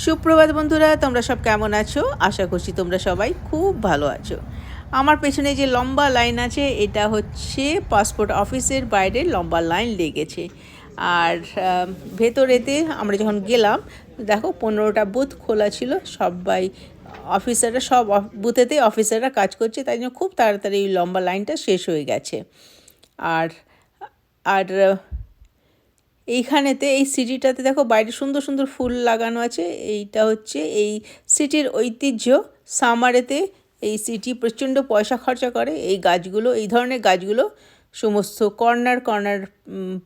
সুপ্রভাত বন্ধুরা, তোমরা সব কেমন আছো? আশা করছি তোমরা সবাই খুব ভালো আছো। আমার পেছনে যে লম্বা লাইন আছে, এটা হচ্ছে পাসপোর্ট অফিসের বাইরে লম্বা লাইন লেগেছে। আর ভেতরেতে আমরা যখন গেলাম, দেখো পনেরোটা বুথ খোলা ছিল, সবাই অফিসাররা সব অফ- বুথেতে অফিসাররা কাজ করছে, তাই জন্য খুব তাড়াতাড়ি লম্বা লাইনটা শেষ হয়ে গেছে। আর আর এইখানেতে, এই সিটিটাতে দেখো বাইরে সুন্দর সুন্দর ফুল লাগানো আছে। এইটা হচ্ছে এই সিটির ঐতিহ্য। সামারেতে এই সিটি প্রচণ্ড পয়সা খরচা করে। এই গাছগুলো, এই ধরনের গাছগুলো সমস্ত কর্নার কর্নার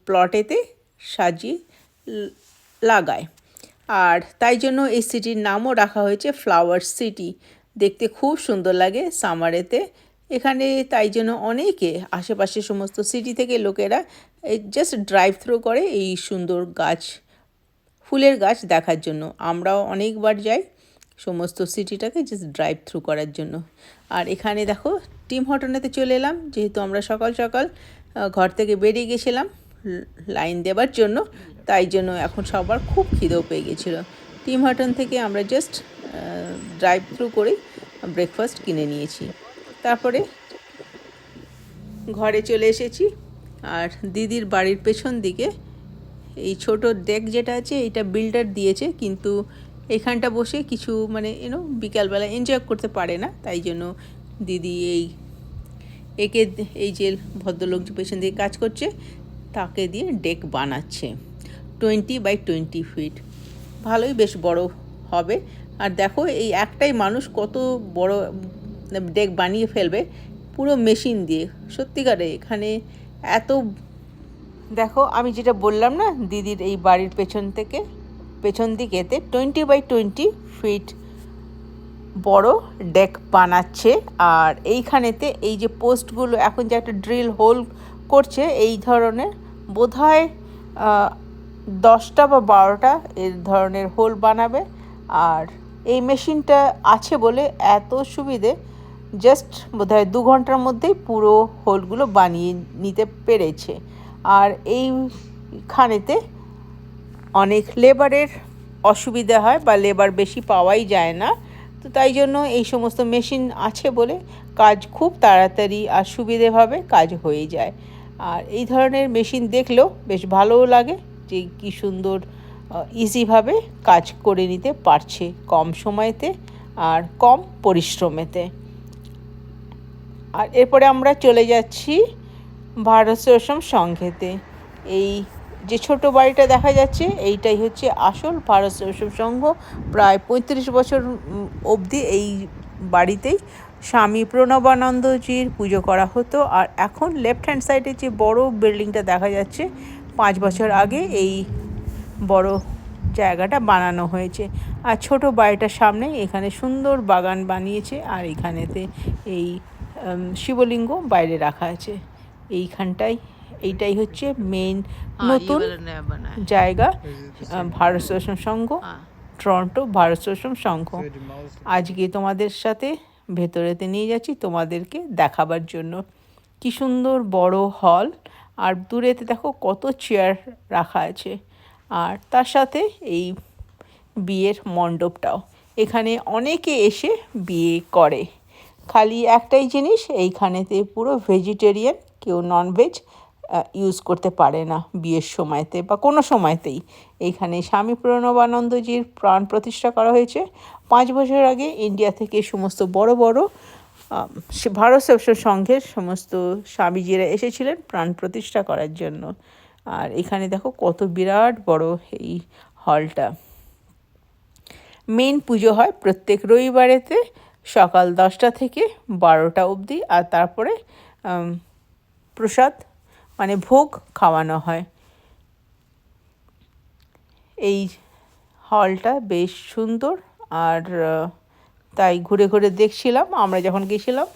প্লটেতে সাজিয়ে লাগায়। আর তাই জন্য এই সিটির নামও রাখা হয়েছে ফ্লাওয়ার সিটি। দেখতে খুব সুন্দর লাগে সামারেতে। এখানে তাই জন্য অনেকে আশেপাশে সমস্ত সিটি থেকে লোকেরা জাস্ট ড্রাইভ থ্রু করে এই সুন্দর গাছ, ফুলের গাছ দেখার জন্য। আমরাও অনেকবার যাই সমস্ত সিটিটাকে জাস্ট ড্রাইভ থ্রু করার জন্য। আর এখানে দেখো টিম হটনেতে চলে এলাম, যেহেতু আমরা সকাল সকাল ঘর থেকে বেরিয়ে গেছিলাম লাইন দেবার জন্য, তাই জন্য এখন সবার খুব খিদেও পেয়ে গেছিল। টিম হটন থেকে আমরা জাস্ট ড্রাইভ থ্রু করেই ব্রেকফাস্ট কিনে নিয়েছি। তারপরে ঘরে চলে এসেছি। আর দিদির বাড়ির পেছন দিকে এই ছোট ডেক যেটা আছে, এটা বিল্ডার দিয়েছে, কিন্তু এখানটা বসে কিছু মানে ইউনো বিকালবেলা এনজয় করতে পারে না। তাই জন্য দিদি এই, একে এই যে ভদ্রলোক পেছন দিকে কাজ করছে, তাকে দিয়ে ডেক বানাচ্ছে। টোয়েন্টি বাই টোয়েন্টি ফিট ভালোই বেশ বড় হবে। আর দেখো, এই একটাই মানুষ কত বড় ডেক বানিয়ে ফেলবে, পুরো মেশিন দিয়ে। সত্যিকারে এখানে এত দেখো, আমি যেটা বললাম না, দিদির এই বাড়ির পেছন থেকে, পেছন দিকেতে টোয়েন্টি বাই টোয়েন্টি ফিট বড় ডেক বানাচ্ছে। আর এইখানেতে এই যে পোস্টগুলো এখন যে একটা ড্রিল হোল করছে, এই ধরনের বোধহয় দশটা বা বারোটা এই ধরনের হোল বানাবে। আর এই মেশিনটা আছে বলে এত সুবিধে জাস্ট বোধহয় দু ঘণ্টার মধ্যেই পুরো হোলগুলো বানিয়ে নিতে পেরেছে। আর এইখানেতে অনেক লেবারের অসুবিধা হয় বা লেবার বেশি পাওয়াই যায় না। তো তাই জন্য এই সমস্ত মেশিন আছে বলে কাজ খুব তাড়াতাড়ি আর সুবিধেভাবে কাজ হয়ে যায়। আর এই ধরনের মেশিন দেখলেও বেশ ভালোও লাগে যে কী সুন্দর ইজিভাবে কাজ করে নিতে পারছে কম সময়তে আর কম পরিশ্রমেতে। আর এরপরে আমরা চলে যাচ্ছি ভারত সেবাশ্রম সংঘেতে। এই যে ছোট বাড়িটা দেখা যাচ্ছে, এইটাই হচ্ছে আসল ভারত সেবাশ্রম সংঘ। প্রায় পঁয়ত্রিশ বছর অবধি এই বাড়িতেই স্বামী প্রণবানন্দজির পুজো করা হতো। আর এখন লেফট হ্যান্ড সাইডে যে বড় বিল্ডিংটা দেখা যাচ্ছে, পাঁচ বছর আগে এই বড় জায়গাটা বানানো হয়েছে। আর ছোট বাড়িটার সামনে এখানে সুন্দর বাগান বানিয়েছে। আর এখানেতে এই শিবলিঙ্গ বাইরে রাখা আছে। এইখানটাই এইটাই হচ্ছে মেন নতুন জায়গা ভারত সেবাশ্রম সংঘ টরন্টো ভারত সেবাশ্রম সংঘ। আজকে তোমাদের সাথে ভেতরেতে নিয়ে যাচ্ছি তোমাদেরকে দেখাবার জন্য। কি সুন্দর বড় হল আর দূরেতে দেখো কত চেয়ার রাখা আছে। আর তার সাথে এই বিয়ের মণ্ডপটাও। এখানে অনেকে এসে বিয়ে করে। খালি একটাই জিনিস, এইখানেতে পুরো ভেজিটেরিয়ান কেউ ননভেজ ইউজ করতে পারে না বিয়ের সময়তে বা কোনো সময়তেই। এইখানে স্বামী প্রণবানন্দজির প্রাণ প্রতিষ্ঠা করা হয়েছে। পাঁচ বছর আগে ইন্ডিয়া থেকে সমস্ত বড় বড় ভারত সেবসর সংঘের সমস্ত স্বামীজিরা এসেছিলেন প্রাণ প্রতিষ্ঠা করার জন্য। আর এখানে দেখো কত বিরাট বড় এই হলটা মেন পুজো হয় প্রত্যেক রবিবারেতে। সকাল দশটা থেকে বারোটা অবধি আর তারপরে প্রসাদ মানে ভোগ খাওয়ানো হয়। এই হলটা বেশ সুন্দর আর তাই ঘুরে ঘুরে দেখছিলাম। আমরা যখন গেছিলাম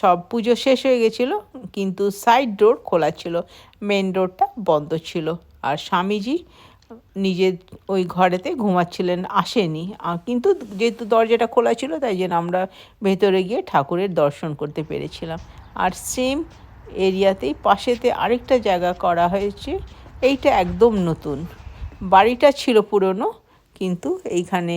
সব পুজো শেষ হয়ে গেছিল, কিন্তু সাইড ডোর খোলা ছিল মেন ডোরটা বন্ধ ছিল। আর স্বামীজি নিজের ওই ঘরেতে ঘুমাচ্ছিলেন, আসেনি। কিন্তু যেহেতু দরজাটা খোলা ছিল, তাই জন্য আমরা ভেতরে গিয়ে ঠাকুরের দর্শন করতে পেরেছিলাম। আর সেম এরিয়াতেই পাশেতে আরেকটা জায়গা করা হয়েছে, এইটা একদম নতুন। বাড়িটা ছিল পুরনো, কিন্তু এইখানে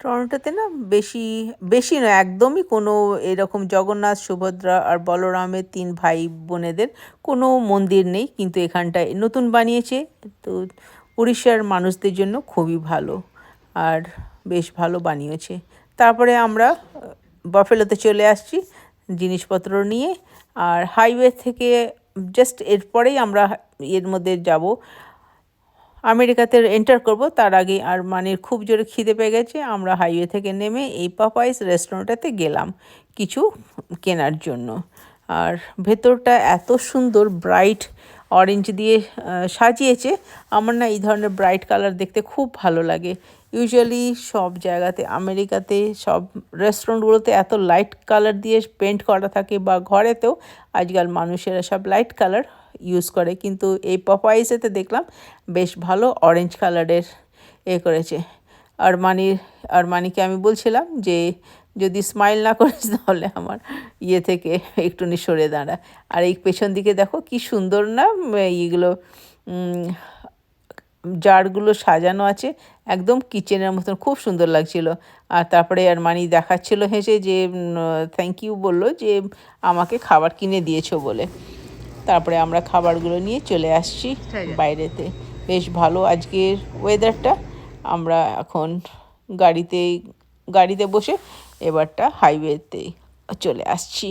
টরন্টোতে না বেশি বেশি না একদমই কোনো এরকম জগন্নাথ, সুভদ্রা আর বলরামের তিন ভাই বোনেদের কোনো মন্দির নেই, কিন্তু এখানটায় নতুন বানিয়েছে। তো উড়িষ্যার মানুষদের জন্য খুবই ভালো আর বেশ ভালো বানিয়েছে। তারপরে আমরা বাফেলোতে চলে আসছি জিনিসপত্র নিয়ে আর হাইওয়ে থেকে জাস্ট এরপরেই আমরা এর মধ্যে যাব। আমেরিকাতে এন্টার করব, তার আগে আর মানে খুব জোরে খিদে পেয়ে গেছে, আমরা হাইওয়ে থেকে নেমে এই পাপাইস রেস্টুরেন্টটাতে গেলাম কিছু কেনার জন্য। আর ভেতরটা এত সুন্দর ব্রাইট অরেঞ্জ দিয়ে সাজিয়েছে। আমার না এই ধরনের ব্রাইট কালার দেখতে খুব ভালো লাগে। ইউজুয়ালি সব জায়গাতে, আমেরিকাতে, সব রেস্টুরেন্টগুলোতে এত লাইট কালার দিয়ে পেন্ট করা থাকে বা ঘরেতেও আজকাল মানুষেরা সব লাইট কালার ইউজ করে। কিন্তু এই পপাইসেতে দেখলাম বেশ ভালো অরেঞ্জ কালারের এ করেছে। আর মানি আর মানিকে আমি বলছিলাম যে যদি স্মাইল না করিস তাহলে আমার ইয়ে থেকে একটুনি সরে দাঁড়া। আর এই পেছন দিকে দেখো কি সুন্দর না ইয়েগুলো জারগুলো সাজানো আছে একদম কিচেনের মতন খুব সুন্দর লাগছিল। আর তারপরে আর মানি দেখাচ্ছিল হেসে যে থ্যাংক ইউ বলল যে আমাকে খাবার কিনে দিয়েছ বলে। তারপরে আমরা খাবারগুলো নিয়ে চলে আসছি বাইরেতে। বেশ ভালো আজকের ওয়েদারটা আমরা এখন গাড়িতে গাড়িতে বসে এবারটা হাইওয়েতে চলে আসছি।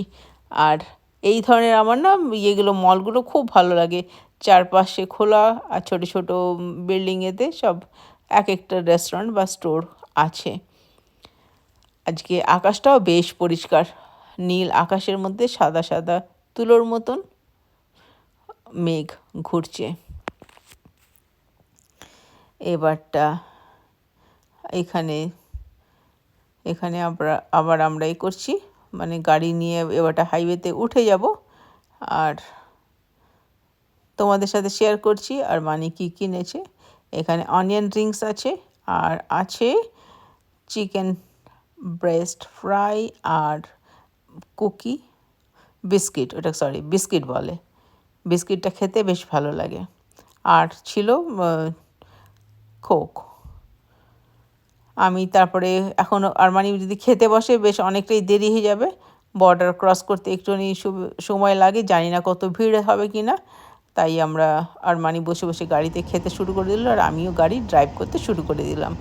আর এই ধরনের আমার না ইয়েগুলো মলগুলো খুব ভালো লাগে। চারপাশে খোলা আর ছোটো ছোটো বিল্ডিংয়েতে সব এক একটা রেস্টুরেন্ট বা স্টোর আছে। আজকে আকাশটাও বেশ পরিষ্কার। নীল আকাশের মধ্যে সাদা সাদা তুলোর মতন মেঘ ঘুরছে। এবারটা এখানে এখানে আমরা, আবার আমরা এই করছি। মানে গাড়ি নিয়ে এবারটা হাইওয়েতে উঠে যাব। আর তোমাদের সাথে শেয়ার করছি আর মানে কি কিনেছে। এখানে অনিয়ন ড্রিঙ্কস আছে, আর আছে চিকেন ব্রেস্ট ফ্রাই আর কুকি বিস্কিট ওটা সরি বিস্কিট বলে। বিস্কিটটা খেতে বেশ ভালো লাগে। আর ছিল কোক আমি তারপরে এখন আরমানি যদি খেতে বসে বেশ অনেকটাই দেরি হয়ে যাবে। বর্ডার ক্রস করতে একটুখানি সু- সময় লাগে জানি না কত ভিড় হবে কি না। তাই আমরা আরমানি বসে বসে গাড়িতে খেতে শুরু করে দিল আর আমিও গাড়ি ড্রাইভ করতে শুরু করে দিলাম।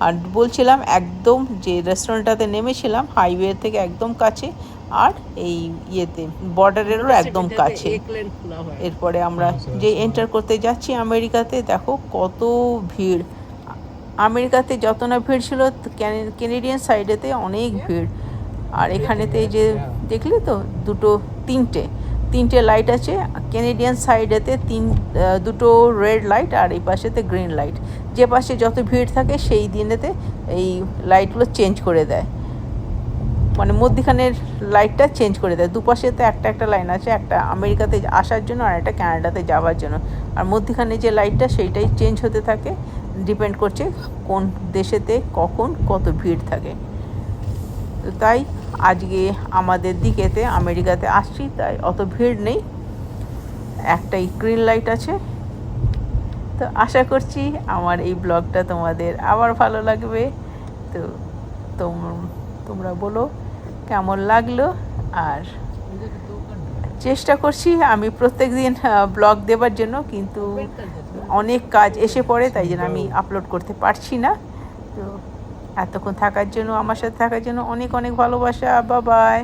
আর বলছিলাম একদম যে রেস্টুরেন্টটাতে নেমেছিলাম হাইওয়ে থেকে একদম কাছে আর এই ইয়েতে বর্ডারেরও একদম কাছে। এরপরে আমরা যে এন্টার করতে যাচ্ছি আমেরিকাতে দেখো কত ভিড়। আমেরিকাতে যত না ভিড় ছিল কেনেডিয়ান সাইডেতে অনেক ভিড়। আর এখানেতে যে দেখলি তো, দুটো, তিনটে তিনটে লাইট আছে। কেনেডিয়ান সাইডেতে তিন দুটো রেড লাইট আর এই পাশেতে গ্রিন লাইট যে পাশে যত ভিড় থাকে, সেই দিনেতে এই লাইটগুলো চেঞ্জ করে দেয়। মানে মধ্যিখানের লাইটটা চেঞ্জ করে দেয়। দুপাশে তো একটা একটা লাইন আছে, একটা আমেরিকাতে আসার জন্য আর একটা কানাডাতে যাওয়ার জন্য। আর মধ্যিখানে যে লাইটটা সেইটাই চেঞ্জ হতে থাকে। ডিপেন্ড করছে কোন দেশেতে কখন কত ভিড় থাকে। তাই আজকে আমাদের দিকেতে, আমেরিকাতে আসছি, তাই অত ভিড় নেই। একটাই গ্রিন লাইট আছে। তো আশা করছি আমার এই ব্লগটা তোমাদের আবার ভালো লাগবে। তো তোম- তোমরা বলো কেমন লাগল, আর চেষ্টা করছি, আমি প্রত্যেক দিন ব্লগ দেবার জন্য, কিন্তু অনেক কাজ এসে পড়ে, তাই জন্য আমি আপলোড করতে পারছি না। তো এতক্ষণ থাকার জন্য, আমার সাথে থাকার জন্য অনেক অনেক ভালোবাসা বা বাই